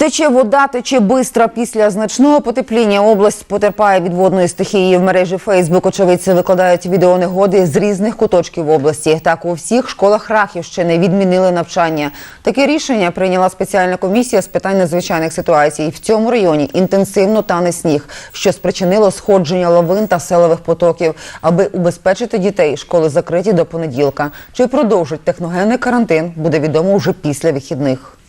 Тече вода, тече бистро. Після значного потепління область потерпає від водної стихії. В мережі Фейсбук очевидці викладають відеонегоди з різних куточків області. Так у всіх школах Рахівщини відмінили навчання. Таке рішення прийняла спеціальна комісія з питань надзвичайних ситуацій. В цьому районі інтенсивно тане сніг, що спричинило сходження лавин та селових потоків. Аби убезпечити дітей, школи закриті до понеділка. Чи продовжить техногенний карантин, буде відомо вже після вихідних.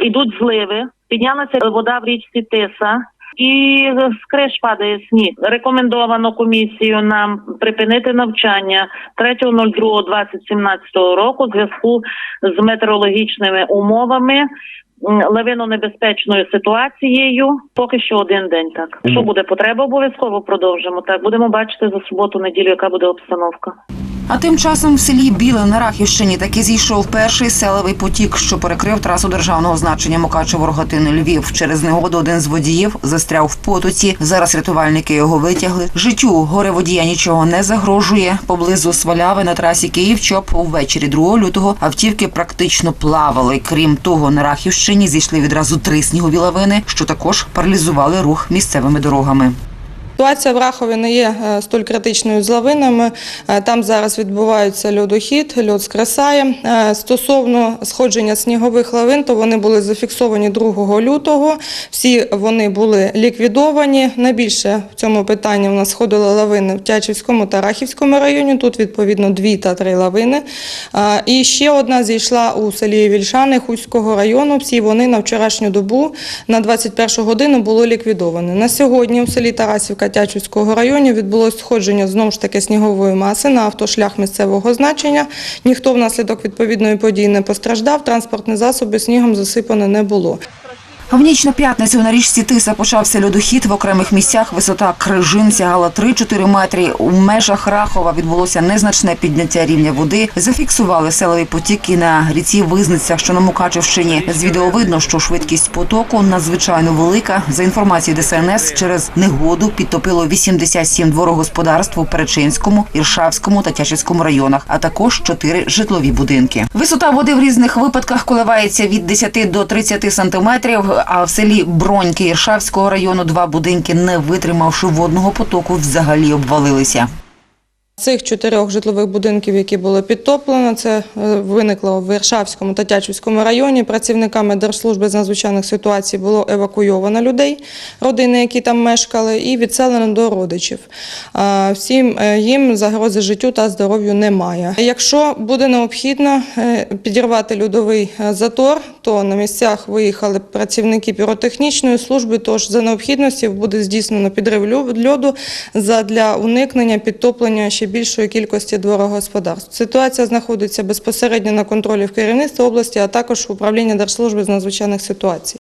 Ідуть зливи, піднялася вода в річці Тиса. І з криш падає сніг. Рекомендовано комісію нам припинити навчання 3.02.2017 року в зв'язку з метеорологічними умовами, лавинонебезпечною ситуацією. Поки що один день так. Що буде потреба, обов'язково продовжимо. Так будемо бачити за суботу, неділю, яка буде обстановка. А тим часом в селі Біле на Рахівщині таки зійшов перший селевий потік, що перекрив трасу державного значення Мукачево рогатини Львів. Через негоду один з водіїв застряв в потоці. Зараз рятувальники його витягли. Життю горе водія нічого не загрожує. Поблизу сваляви на трасі Київ-Чоп увечері 2 лютого автівки практично плавали. Крім того, на Рахівщині зійшли відразу три снігові лавини, що також паралізували рух місцевими дорогами. Ситуація в Рахові не є е, столь критичною з лавинами. Е, Там зараз відбувається льодохід, льод скресає. Е, Стосовно сходження снігових лавин, то вони були зафіксовані 2 лютого. Всі вони були ліквідовані. Найбільше в цьому питанні у нас сходили лавини в Тячівському та Рахівському районі. Тут відповідно дві та три лавини. І ще одна зійшла у селі Вільшани Хуського району. Всі вони на вчорашню добу на 21 годину було ліквідовані. На сьогодні у селі Тарасівка Тячівського району відбулось сходження знову ж таки снігової маси на автошлях місцевого значення. Ніхто внаслідок відповідної події не постраждав. Транспортні засоби снігом засипано не було. В ніч на п'ятницю на річці Тиса почався льодохід. В окремих місцях висота крижин сягала 3-4 метри. У межах Рахова відбулося незначне підняття рівня води. Зафіксували селові потіки на ріці Визниця, що на Мукачевщині. З відео видно, що швидкість потоку надзвичайно велика. За інформацією ДСНС, через негоду підтопило 87 дворогосподарств у Перечинському, Іршавському та Тячівському районах, а також 4 житлові будинки. Висота води в різних випадках коливається від 10 до 30 сантиметрів. А в селі Броньки Іршавського району два будинки, не витримавши водного потоку, взагалі обвалилися. Цих чотирьох житлових будинків, які були підтоплені, це е, виникло в Вершавському та Тячівському районі. Працівниками Держслужби з надзвичайних ситуацій було евакуйовано людей, родини, які там мешкали, і відселено до родичів. Всім е, їм загрози життю та здоров'ю немає. Якщо буде необхідно е, підірвати льодовий затор, то на місцях виїхали працівники піротехнічної служби. Тож за необхідності буде здійснено підрив льоду для уникнення підтоплення ще більшої кількості дворогосподарств. Ситуація знаходиться безпосередньо на контролі в керівництві області, а також управління Держслужби з надзвичайних ситуацій.